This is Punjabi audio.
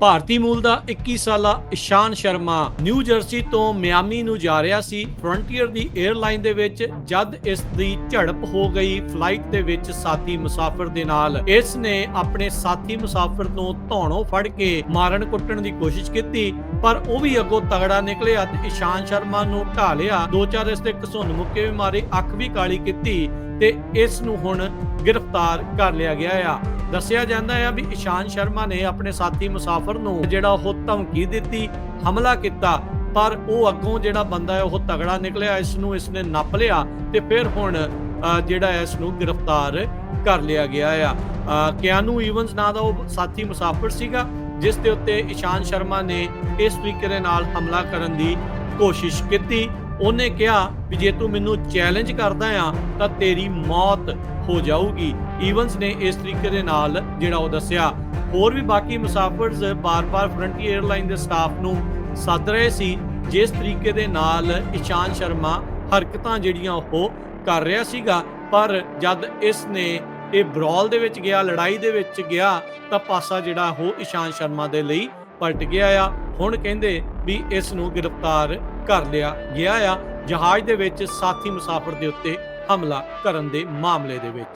ਭਾਰਤੀ ਮੂਲ ਦਾ 21 ਸਾਲਾ ਇਸ਼ਾਨ ਸ਼ਰਮਾ ਨਿਊ ਜਰਸੀ ਤੋਂ ਮਿਆਮੀ ਨੂੰ ਜਾ ਰਿਹਾ ਸੀ। ਫਰੰਟੀਅਰ ਦੀ 에ਅਰਲਾਈਨ ਦੇ ਵਿੱਚ ਜਦ ਇਸ ਦੀ ਝੜਪ ਹੋ ਗਈ ਫਲਾਈਟ ਦੇ ਵਿੱਚ ਸਾਥੀ ਮੁਸਾਫਰ ਦੇ ਨਾਲ। ਇਸ ਨੇ ਆਪਣੇ ਸਾਥੀ ਮੁਸਾਫਰ ਨੂੰ ਧੌਣੋਂ ਫੜ ਕੇ ਮਾਰਨ ਕੁੱਟਣ ਦੀ ਕੋਸ਼ਿਸ਼ ਕੀਤੀ, ਪਰ ਉਹ ਵੀ ਅੱਗੋਂ ਤਗੜਾ ਨਿਕਲਿਆ ਤੇ ਇਸ਼ਾਨ ਸ਼ਰਮਾ ਨੂੰ ਢਾ ਲਿਆ। ਦੋ ਚਾਰ ਇਸ ਤੇ ਘਸੁੰਨ ਮੁੱਕੇ ਵੀ ਮਾਰੇ, ਅੱਖ ਵੀ ਕਾਲੀ ਕੀਤੀ ਤੇ ਇਸ ਨੂੰ ਹੁਣ ਗ੍ਰਿਫਤਾਰ ਕਰ ਲਿਆ ਗਿਆ ਆ। ਦੱਸਿਆ ਜਾਂਦਾ ਹੈ ਵੀ ਇਸ਼ਾਨ ਸ਼ਰਮਾ ਨੇ ਆਪਣੇ ਸਾਥੀ ਮੁਸਾਫਰ ਨੂੰ ਜਿਹੜਾ ਉਹ ਧਮਕੀ ਦਿੱਤੀ ਹਮਲਾ ਕੀਤਾ ਪਰ ਉਹ ਅੱਗੋਂ ਜਿਹੜਾ ਬੰਦਾ ਹੈ ਉਹ ਤਗੜਾ ਨਿਕਲਿਆ ਇਸ ਨੂੰ ਇਸ ਨੇ ਨੱਪ ਲਿਆ ਤੇ ਫਿਰ ਹੁਣ ਅ, ਜਿਹੜਾ ਹੈ ਇਸ ਨੂੰ ਗ੍ਰਿਫਤਾਰ ਕਰ ਲਿਆ ਗਿਆ ਆ। ਕਿਆਨੂ ਈਵਨਸ ਨਾਂ ਦਾ ਉਹ ਸਾਥੀ ਮੁਸਾਫਰ ਸੀਗਾ ਜਿਸ ਦੇ ਉੱਤੇ ਇਸ਼ਾਨ ਸ਼ਰਮਾ ਨੇ ਇਸ ਤਰੀਕੇ ਦੇ ਨਾਲ ਹਮਲਾ ਕਰਨ ਦੀ ਕੋਸ਼ਿਸ਼ ਕੀਤੀ। ਉਹਨੇ ਕਿਹਾ ਵੀ ਜੇ ਤੂੰ ਮੈਨੂੰ ਚੈਲੰਜ ਕਰਦਾ ਆ, ਤਾਂ ਤੇਰੀ ਮੌਤ ਹੋ ਜਾਊਗੀ। ਈਵਨਸ ਨੇ ਇਸ ਤਰੀਕੇ ਦੇ ਨਾਲ ਜਿਹੜਾ ਉਹ ਦੱਸਿਆ। ਹੋਰ ਵੀ ਬਾਕੀ ਮੁਸਾਫਰਜ਼ ਬਾਰ-ਬਾਰ ਫਰੰਟੀਅਰ 에ਅਰਲਾਈਨ ਦੇ ਸਟਾਫ ਨੂੰ ਸੱਦ ਰਹੇ ਸੀ। ਜਿਸ ਤਰੀਕੇ ਦੇ ਨਾਲ ਇਸ਼ਾਨ ਸ਼ਰਮਾ ਹਰਕਤਾਂ ਜਿਹੜੀਆਂ ਉਹ ਕਰ ਰਿਹਾ ਸੀਗਾ, ਪਰ ਜਦ ਇਸ ਨੇ ਇਹ ਬ੍ਰੌਲ ਦੇ ਵਿੱਚ ਗਿਆ, ਲੜਾਈ ਦੇ ਵਿੱਚ ਗਿਆ, ਤਾਂ ਪਾਸਾ ਜਿਹੜਾ ਉਹ ਇਸ਼ਾਨ ਸ਼ਰਮਾ ਦੇ ਲਈ ਪਲਟ ਗਿਆ ਆ। ਹੁਣ ਕਹਿੰਦੇ ਵੀ ਇਸ ਨੂੰ ਗ੍ਰਿਫਤਾਰ ਕਰ ਲਿਆ ਗਿਆ ਆ। ਜਹਾਜ਼ ਦੇ ਵਿੱਚ ਸਾਥੀ ਮੁਸਾਫਰ ਦੇ ਉੱਤੇ ਹਮਲਾ ਕਰਨ ਦੇ ਮਾਮਲੇ ਦੇ ਵਿੱਚ।